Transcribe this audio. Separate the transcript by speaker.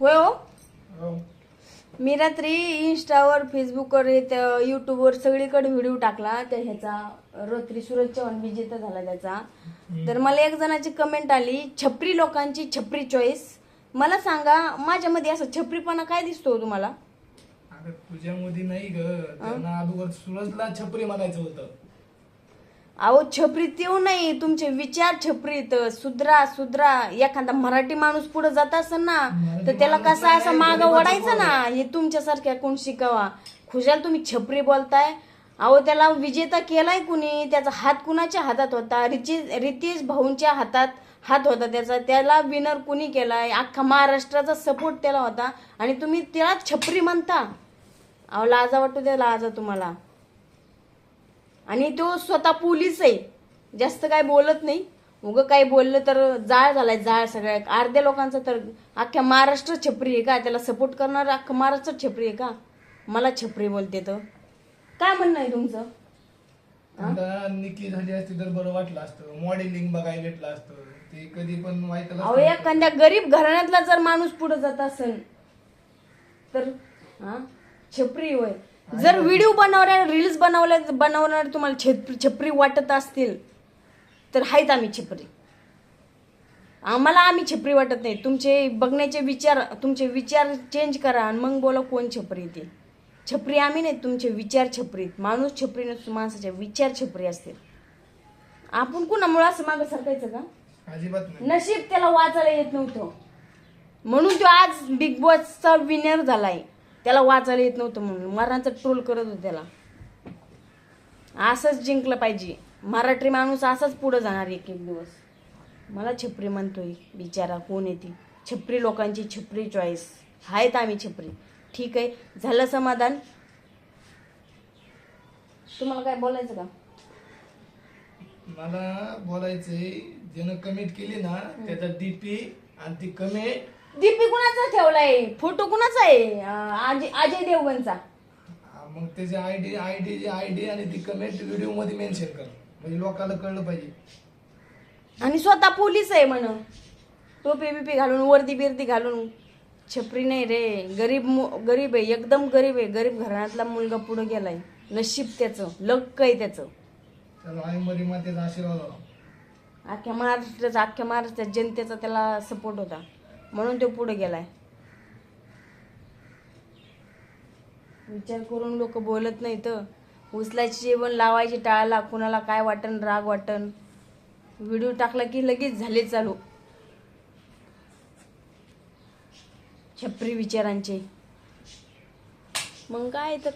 Speaker 1: होय हो?
Speaker 2: हो.
Speaker 1: मी रात्री इंस्टावर फेसबुकवर युट्यूबवर सगळीकडे व्हिडिओ टाकला. त्या ह्याचा रात्री सूरज चव्हाण विजेता झाला त्याचा. तर मला एक जणाची कमेंट आली छपरी लोकांची छपरी चॉईस मला सांगा माझ्यामध्ये असं छपरीपणा काय दिसतो हो तुम्हाला?
Speaker 2: तुझ्यामध्ये नाही ग. त्यांना अगोदर सूरजला छपरी म्हणायचं होतं.
Speaker 1: अहो छपरीत येऊ नाही. तुमचे विचार छपरीत. सुधरा सुधरा. एखादा मराठी माणूस पुढे जात असेल ना तर त्याला कसं असं मागं ओढायचं ना? हे तुमच्यासारख्या कोण शिकावा? खुशाल तुम्ही छपरी बोलताय. अहो त्याला विजेता केलाय कुणी? त्याचा हात कुणाच्या हातात होता? रिचेश रितेश भाऊंच्या हातात हात होता त्याचा. त्याला विनर कुणी केलाय? अख्खा महाराष्ट्राचा सपोर्ट त्याला होता. आणि तुम्ही त्याला छपरी म्हणता. अहो लाजा वाटतो त्या लाजा तुम्हाला. आणि तो स्वतः पोलीस आहे. जास्त काय बोलत नाही. उगं काय बोललं तर जाळ झालाय जाळ सगळ्या अर्ध्या लोकांचा तर अख्ख्या महाराष्ट्र छपरी आहे का? त्याला सपोर्ट करणार अख्खं महाराष्ट्र छपरी आहे का? मला छपरी बोलते तर. काय म्हणणं आहे तुमचं?
Speaker 2: आता निकी झाली असती तर बरं वाटलं असतं. मॉडेलिंग बघायला भेटलं असतं. ते कधी पण वाईट
Speaker 1: अहो एखाद्या गरीब घराण्यातला जर माणूस पुढे जात असेल तर हा? छपरी होय. जर व्हिडिओ बनवणारे रील्स बनवल्या बनवणारे तुम्हाला छपरी छपरी वाटत असतील तर आहेत आम्ही छपरी. आम्हाला आम्ही छपरी वाटत नाही. तुमचे बघण्याचे विचार तुमचे विचार चेंज करा आणि मग बोला कोण छपरी ते छपरी आम्ही नाही तुमचे विचार छपरी माणूस छपरी नसतो माणसाचे विचार छपरी असतील. आपण कुणामुळे असं मागं सरकायचं का? नशीब त्याला वाचायला येत नव्हतं. म्हणून तो आज बिग बॉसचा विनर झालाय. त्याला वाचायला येत नव्हतं म्हणून. मरणाचा ट्रोल करत होते त्याला. असंच जिंकलं पाहिजे. मराठी माणूस असाच पुढं जाणार एक एक दिवस. मला छपरी म्हणतोय बिचारा कोण येते छपरी लोकांची छपरी चॉईस आहेत आम्ही छपरी. ठीक आहे झालं समाधान. तुम्हाला काय बोलायचं का?
Speaker 2: मला बोलायचंय ज्यानं कमेंट केली ना त्याचा डीपी आणि ती कमेंट
Speaker 1: दीपी कुणाचा ठेवलाय? फोटो कुणाचा आहे? अं, अजय अजय देवगणचा.
Speaker 2: मग त्याची आयडी आयडी आयडी आणि ती कमेंट व्हिडिओमध्ये मेन्शन कर. म्हणजे लोकांना कळलं पाहिजे.
Speaker 1: आणि स्वतः पोलीस आहे म्हण टोपी बिपी घालून वर्दी बिर्दी घालून. छपरी नाही रे. गरीब मु- गरीब आहे. एकदम गरीब आहे. गरीब घराण्यातला मुलगा पुढे गेलाय. नशीब त्याचं. लक्क आहे त्याचं.
Speaker 2: त्याला आई मातेचा आशीर्वाद
Speaker 1: अख्ख्या महाराष्ट्राचा अख्ख्या महाराष्ट्राच्या जनतेचा त्याला सपोर्ट होता. म्हणून तो पुढे गेलाय. विचार करून लोक बोलत नाही तर उचलायची जेवण लावायची टाळाला कुणाला काय वाटन राग वाटन व्हिडिओ टाकला की लगेच झाले चालू. छपरी विचारांचे. मग काय तर.